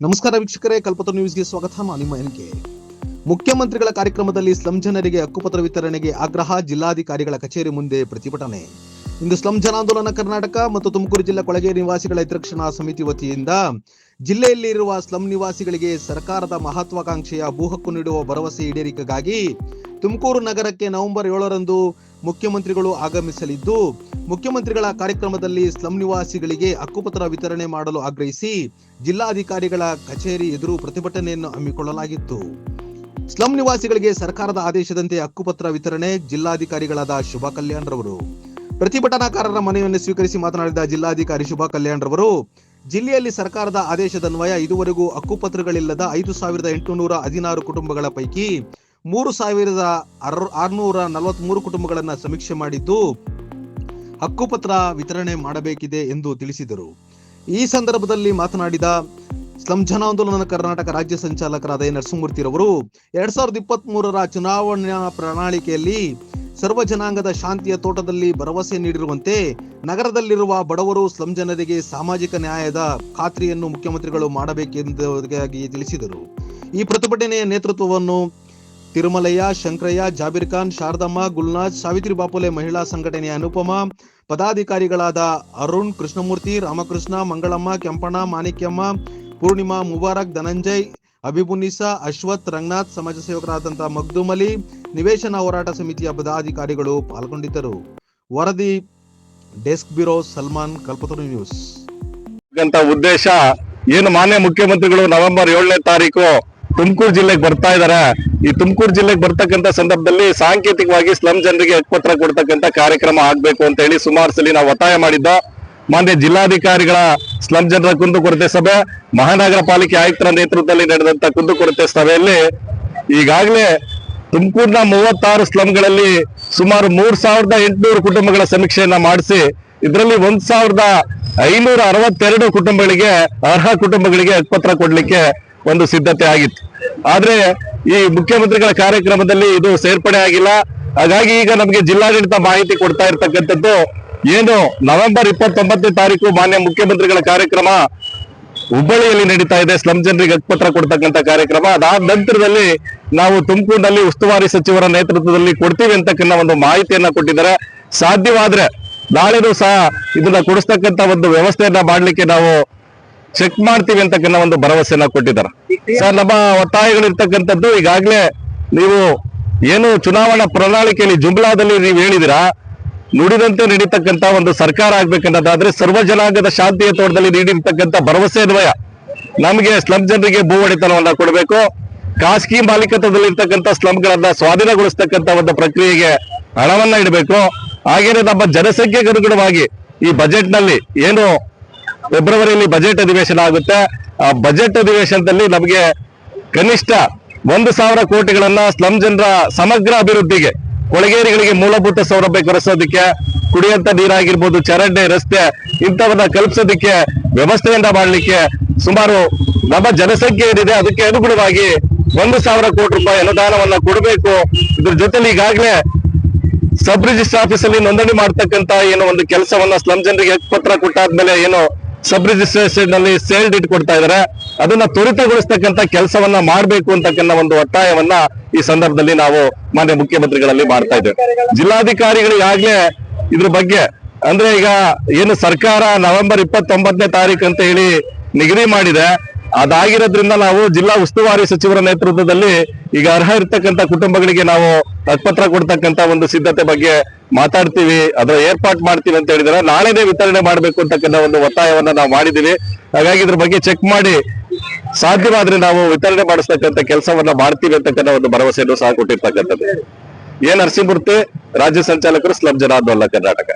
ನಮಸ್ಕಾರ ವೀಕ್ಷಕರೇ ಕಲ್ಪತ ನ್ಯೂಸ್ಗೆ ಸ್ವಾಗತ. ನಿಮ್ಮ ಎನ್ಕೆ ಮುಖ್ಯಮಂತ್ರಿಗಳ ಕಾರ್ಯಕ್ರಮದಲ್ಲಿ ಸ್ಲಂ ಜನರಿಗೆ ಹಕ್ಕುಪತ್ರ ವಿತರಣೆಗೆ ಆಗ್ರಹ ಜಿಲ್ಲಾಧಿಕಾರಿಗಳ ಕಚೇರಿ ಮುಂದೆ ಪ್ರತಿಭಟನೆ. ಇಂದು ಸ್ಲಂ ಜನಾಂದೋಲನ ಕರ್ನಾಟಕ ಮತ್ತು ತುಮಕೂರು ಜಿಲ್ಲಾ ಕೊಳಗೇರಿ ನಿವಾಸಿಗಳ ಹಿತರಕ್ಷಣಾ ಸಮಿತಿ ವತಿಯಿಂದ ಜಿಲ್ಲೆಯಲ್ಲಿರುವ ಸ್ಲಂ ನಿವಾಸಿಗಳಿಗೆ ಸರ್ಕಾರದ ಮಹತ್ವಾಕಾಂಕ್ಷೆಯ ಭೂ ಹಕ್ಕು ನೀಡುವ ಭರವಸೆ ಈಡೇರಿಕೆಗಾಗಿ ತುಮಕೂರು ನಗರಕ್ಕೆ ನವೆಂಬರ್ ಏಳರಂದು ಮುಖ್ಯಮಂತ್ರಿಗಳು ಆಗಮಿಸಲಿದ್ದು, ಮುಖ್ಯಮಂತ್ರಿಗಳ ಕಾರ್ಯಕ್ರಮದಲ್ಲಿ ಸ್ಲಂ ನಿವಾಸಿಗಳಿಗೆ ಹಕ್ಕುಪತ್ರ ವಿತರಣೆ ಮಾಡಲು ಆಗ್ರಹಿಸಿ ಜಿಲ್ಲಾಧಿಕಾರಿಗಳ ಕಚೇರಿ ಎದುರು ಪ್ರತಿಭಟನೆಯನ್ನು ಹಮ್ಮಿಕೊಳ್ಳಲಾಗಿತ್ತು. ಸ್ಲಂ ನಿವಾಸಿಗಳಿಗೆ ಸರ್ಕಾರದ ಆದೇಶದಂತೆ ಹಕ್ಕುಪತ್ರ ವಿತರಣೆ, ಜಿಲ್ಲಾಧಿಕಾರಿಗಳಾದ ಶುಭಾ ಕಲ್ಯಾಣ್ ರವರು. ಪ್ರತಿಭಟನಾಕಾರರ ಮನವಿಯನ್ನು ಸ್ವೀಕರಿಸಿ ಮಾತನಾಡಿದ ಜಿಲ್ಲಾಧಿಕಾರಿ ಶುಭಾ ಕಲ್ಯಾಣ್ ರವರು, ಜಿಲ್ಲೆಯಲ್ಲಿ ಸರ್ಕಾರದ ಆದೇಶದನ್ವಯ ಇದುವರೆಗೂ ಹಕ್ಕುಪತ್ರಗಳಿಲ್ಲದ ಐದು ಸಾವಿರದ ಎಂಟುನೂರ ಹದಿನಾರು ಕುಟುಂಬಗಳ ಪೈಕಿ ಮೂರು ಸಾವಿರದ ಆರ್ನೂರ ನಲವತ್ಮೂರು ಕುಟುಂಬಗಳನ್ನು ಸಮೀಕ್ಷೆ ಮಾಡಿದ್ದು ಹಕ್ಕುಪತ್ರ ವಿತರಣೆ ಮಾಡಬೇಕಿದೆ ಎಂದು ತಿಳಿಸಿದರು. ಈ ಸಂದರ್ಭದಲ್ಲಿ ಮಾತನಾಡಿದ ಸ್ಲಂ ಜನಾಂದೋಲನ ಕರ್ನಾಟಕ ರಾಜ್ಯ ಸಂಚಾಲಕರಾದ ಎ ನರಸಿಂಹಮೂರ್ತಿರವರು ಎರಡ್ ಸಾವಿರದ ಇಪ್ಪತ್ತ್ ಮೂರರ ಚುನಾವಣಾ ಪ್ರಣಾಳಿಕೆಯಲ್ಲಿ ಸರ್ವ ಜನಾಂಗದ ಶಾಂತಿಯ ತೋಟದಲ್ಲಿ ಭರವಸೆ ನೀಡಿರುವಂತೆ ನಗರದಲ್ಲಿರುವ ಬಡವರು ಸ್ಲಂ ಜನರಿಗೆ ಸಾಮಾಜಿಕ ನ್ಯಾಯದ ಖಾತ್ರಿಯನ್ನು ಮುಖ್ಯಮಂತ್ರಿಗಳು ಮಾಡಬೇಕೆಂದು ತಿಳಿಸಿದರು. ಈ ಪ್ರತಿಭಟನೆಯ ನೇತೃತ್ವವನ್ನು ತಿರುಮಲಯ್ಯ, ಶಂಕರಯ್ಯ, ಜಾಬೀರ್ ಖಾನ್, ಶಾರದಮ್ಮ, ಗುಲ್ನಾಜ್, ಸಾವಿತ್ರಿ ಬಾಪುಲೆ ಮಹಿಳಾ ಸಂಘಟನೆಯ ಅನುಪಮ, ಪದಾಧಿಕಾರಿಗಳಾದ ಅರುಣ್, ಕೃಷ್ಣಮೂರ್ತಿ, ರಾಮಕೃಷ್ಣ, ಮಂಗಳಮ್ಮ, ಕೆಂಪಣ್ಣ, ಮಾಣಿಕ್ಯಮ್ಮ, ಪೂರ್ಣಿಮಾ, ಮುಬಾರಕ್, ಧನಂಜಯ್ ಅಭಿಬುನಿಸಾ ಅಶ್ವಥ್, ರಂಗನಾಥ್, ಸಮಾಜ ಸೇವಕರಾದಂತಹ ಮಗ್ದೂಮ್ ಅಲಿ ನಿವೇಶನ ಹೋರಾಟ ಸಮಿತಿಯ ಪದಾಧಿಕಾರಿಗಳು ಪಾಲ್ಗೊಂಡಿದ್ದರು. ವರದಿ, desk bureau Salman, Kalpataru news. ಉದ್ದೇಶ, ಏನು ಮಾನ್ಯ ಮುಖ್ಯಮಂತ್ರಿಗಳು ನವೆಂಬರ್ ಏಳನೇ ತಾರೀಕು ತುಮಕೂರು ಜಿಲ್ಲೆಗೆ ಬರ್ತಾ ಇದಾರೆ. ಈ ತುಮಕೂರು ಜಿಲ್ಲೆಗೆ ಬರ್ತಕ್ಕಂತ ಸಂದರ್ಭದಲ್ಲಿ ಸಾಂಕೇತಿಕವಾಗಿ ಸ್ಲಂ ಜನರಿಗೆ ಹಕ್ಕುಪತ್ರ ಕೊಡ್ತಕ್ಕಂತ ಕಾರ್ಯಕ್ರಮ ಆಗ್ಬೇಕು ಅಂತ ಹೇಳಿ ಸುಮಾರು ಸಲ ನಾವು ಒತ್ತಾಯ ಮಾಡಿದ್ದ ಮಾನ್ಯ ಜಿಲ್ಲಾಧಿಕಾರಿಗಳ ಸ್ಲಂ ಜನರ ಕುಂದುಕೊರತೆ ಸಭೆ, ಮಹಾನಗರ ಪಾಲಿಕೆ ಆಯುಕ್ತರ ನೇತೃತ್ವದಲ್ಲಿ ನಡೆದಂತ ಕುಂದುಕೊರತೆ ಸಭೆಯಲ್ಲಿ ಈಗಾಗಲೇ ತುಮಕೂರಿನ ಮೂವತ್ತಾರು ಸ್ಲಂಗಳಲ್ಲಿ ಸುಮಾರು ಮೂರ್ ಸಾವಿರದ ಎಂಟುನೂರು ಕುಟುಂಬಗಳ ಸಮೀಕ್ಷೆಯನ್ನ ಮಾಡಿಸಿ, ಇದರಲ್ಲಿ ಒಂದ್ ಸಾವಿರದ ಐನೂರ ಅರವತ್ತೆರಡು ಕುಟುಂಬಗಳಿಗೆ ಅರ್ಹ ಕುಟುಂಬಗಳಿಗೆ ಹಕ್ಕುಪತ್ರ ಕೊಡ್ಲಿಕ್ಕೆ ಒಂದು ಸಿದ್ಧತೆ ಆಗಿತ್ತು. ಆದ್ರೆ ಈ ಮುಖ್ಯಮಂತ್ರಿಗಳ ಕಾರ್ಯಕ್ರಮದಲ್ಲಿ ಇದು ಸೇರ್ಪಡೆ ಆಗಿಲ್ಲ. ಹಾಗಾಗಿ ಈಗ ನಮಗೆ ಜಿಲ್ಲಾಡಳಿತ ಮಾಹಿತಿ ಕೊಡ್ತಾ ಇರ್ತಕ್ಕಂಥದ್ದು ಏನು ನವೆಂಬರ್ ಇಪ್ಪತ್ತೊಂಬತ್ತನೇ ತಾರೀಕು ಮಾನ್ಯ ಮುಖ್ಯಮಂತ್ರಿಗಳ ಕಾರ್ಯಕ್ರಮ ಹುಬ್ಬಳ್ಳಿಯಲ್ಲಿ ನಡೀತಾ ಇದೆ. ಸ್ಲಂ ಜನರಿಗೆ ಹಕ್ಕುಪತ್ರ ಕೊಡ್ತಕ್ಕಂಥ ಕಾರ್ಯಕ್ರಮ. ಅದಾದ ನಂತರದಲ್ಲಿ ನಾವು ತುಮಕೂರಿನಲ್ಲಿ ಉಸ್ತುವಾರಿ ಸಚಿವರ ನೇತೃತ್ವದಲ್ಲಿ ಕೊಡ್ತೀವಿ ಅಂತಕ್ಕಂಥ ಒಂದು ಮಾಹಿತಿಯನ್ನ ಕೊಟ್ಟಿದ್ದಾರೆ. ಸಾಧ್ಯವಾದ್ರೆ ನಾಳೆನೂ ಸಹ ಇದನ್ನ ಕೊಡಿಸ್ತಕ್ಕಂಥ ಒಂದು ವ್ಯವಸ್ಥೆಯನ್ನ ಮಾಡಲಿಕ್ಕೆ ನಾವು ಚೆಕ್ ಮಾಡ್ತೀವಿ ಅಂತಕ್ಕಂಥ ಒಂದು ಭರವಸೆಯನ್ನ ಕೊಟ್ಟಿದ್ದಾರೆ. ಸರ್, ನಮ್ಮ ಒತ್ತಾಯಗಳಿರ್ತಕ್ಕಂಥದ್ದು ಈಗಾಗಲೇ ನೀವು ಏನು ಚುನಾವಣಾ ಪ್ರಣಾಳಿಕೆಯಲ್ಲಿ ಜುಮ್ಲಾದಲ್ಲಿ ನೀವು ಹೇಳಿದಿರಾ ನುಡಿದಂತೆ ನಡೀತಕ್ಕಂಥ ಒಂದು ಸರ್ಕಾರ ಆಗ್ಬೇಕನ್ನೋದಾದ್ರೆ ಸರ್ವ ಜನಾಂಗದ ಶಾಂತಿಯ ತೋಟದಲ್ಲಿ ನೀಡಿರ್ತಕ್ಕಂಥ ಭರವಸೆ ಅನ್ವಯ ನಮಗೆ ಸ್ಲಂ ಜನರಿಗೆ ಭೂ ಒಡೆತನವನ್ನ ಕೊಡಬೇಕು. ಖಾಸಗಿ ಮಾಲೀಕತ್ವದಲ್ಲಿ ಇರ್ತಕ್ಕಂಥ ಸ್ಲಂಗಳನ್ನ ಸ್ವಾಧೀನಗೊಳಿಸ್ತಕ್ಕಂಥ ಒಂದು ಪ್ರಕ್ರಿಯೆಗೆ ಹಣವನ್ನ ಇಡಬೇಕು. ಹಾಗೇನೆ ನಮ್ಮ ಜನಸಂಖ್ಯೆಗೆ ಅನುಗುಣವಾಗಿ ಈ ಬಜೆಟ್ನಲ್ಲಿ ಏನು ಫೆಬ್ರವರಿಯಲ್ಲಿ ಬಜೆಟ್ ಅಧಿವೇಶನ ಆಗುತ್ತೆ. ಆ ಬಜೆಟ್ ಅಧಿವೇಶನದಲ್ಲಿ ನಮಗೆ ಕನಿಷ್ಠ ಒಂದು ಸಾವಿರ ಕೋಟಿಗಳನ್ನ ಸ್ಲಂ ಜನರ ಸಮಗ್ರ ಅಭಿವೃದ್ಧಿಗೆ, ಕೊಳಗೇರಿಗಳಿಗೆ ಮೂಲಭೂತ ಸೌಲಭ್ಯ ಕೊರೆಸೋದಕ್ಕೆ, ಕುಡಿಯಂತ ನೀರಾಗಿರ್ಬೋದು, ಚರಂಡಿ, ರಸ್ತೆ ಇಂಥವನ್ನ ಕಲ್ಪಿಸೋದಕ್ಕೆ ವ್ಯವಸ್ಥೆಯಿಂದ ಮಾಡಲಿಕ್ಕೆ ಸುಮಾರು ನಮ್ಮ ಜನಸಂಖ್ಯೆ ಏನಿದೆ ಅದಕ್ಕೆ ಅನುಗುಣವಾಗಿ ಒಂದು ಸಾವಿರ ಕೋಟಿ ರೂಪಾಯಿ ಅನುದಾನವನ್ನ ಕೊಡಬೇಕು. ಇದ್ರ ಜೊತೆಲಿ ಈಗಾಗಲೇ ಸಬ್ ರಿಜಿಸ್ಟರ್ ಆಫೀಸಲ್ಲಿ ನೋಂದಣಿ ಮಾಡ್ತಕ್ಕಂತ ಏನೋ ಒಂದು ಕೆಲಸವನ್ನ ಸ್ಲಂ ಜನರಿಗೆ ಪತ್ರ ಕೊಟ್ಟಾದ್ಮೇಲೆ ಏನು ಸಬ್ ರಿಜಿಸ್ಟ್ರೇಷನ್ನಲ್ಲಿ ಸೇಲ್ ಡೇಟ್ ಕೊಡ್ತಾ ಇದಾರೆ ಅದನ್ನ ತ್ವರಿತಗೊಳಿಸ್ತಕ್ಕಂತ ಕೆಲಸವನ್ನ ಮಾಡಬೇಕು ಅಂತಕ್ಕಂಥ ಒಂದು ಒತ್ತಾಯವನ್ನ ಈ ಸಂದರ್ಭದಲ್ಲಿ ನಾವು ಮಾನ್ಯ ಮುಖ್ಯಮಂತ್ರಿಗಳಲ್ಲಿ ಮಾಡ್ತಾ ಇದ್ದೇವೆ. ಜಿಲ್ಲಾಧಿಕಾರಿಗಳು ಈಗಾಗಲೇ ಇದ್ರ ಬಗ್ಗೆ ಅಂದ್ರೆ ಈಗ ಏನು ಸರ್ಕಾರ ನವೆಂಬರ್ ಇಪ್ಪತ್ತೊಂಬತ್ತನೇ ತಾರೀಕು ಅಂತ ಹೇಳಿ ನಿಗದಿ ಮಾಡಿದೆ. ಅದಾಗಿರೋದ್ರಿಂದ ನಾವು ಜಿಲ್ಲಾ ಉಸ್ತುವಾರಿ ಸಚಿವರ ನೇತೃತ್ವದಲ್ಲಿ ಈಗ ಅರ್ಹ ಇರ್ತಕ್ಕಂಥ ಕುಟುಂಬಗಳಿಗೆ ನಾವು ಹಕ್ಪತ್ರ ಕೊಡ್ತಕ್ಕಂತ ಒಂದು ಸಿದ್ಧತೆ ಬಗ್ಗೆ ಮಾತಾಡ್ತೀವಿ, ಅದರ ಏರ್ಪಾಟ್ ಮಾಡ್ತೀವಿ ಅಂತ ಹೇಳಿದ್ರೆ. ನಾಳೆನೇ ವಿತರಣೆ ಮಾಡಬೇಕು ಅಂತಕ್ಕಂಥ ಒಂದು ಒತ್ತಾಯವನ್ನ ನಾವು ಮಾಡಿದೀವಿ ಹಾಗಾಗಿ ಇದ್ರ ಬಗ್ಗೆ ಚೆಕ್ ಮಾಡಿ, ಸಾಧ್ಯವಾದ್ರೆ ನಾವು ವಿತರಣೆ ಮಾಡಿಸ್ತಕ್ಕಂಥ ಕೆಲಸವನ್ನ ಮಾಡ್ತೀವಿ ಅಂತಕ್ಕಂಥ ಒಂದು ಭರವಸೆಯನ್ನು ಸಹ ಕೊಟ್ಟಿರ್ತಕ್ಕಂಥದ್ದು. ಎ ನರಸಿಂಹಮೂರ್ತಿ, ರಾಜ್ಯ ಸಂಚಾಲಕರು, ಸ್ಲಂ ಜನಾಂದೋಲನ ಕರ್ನಾಟಕ.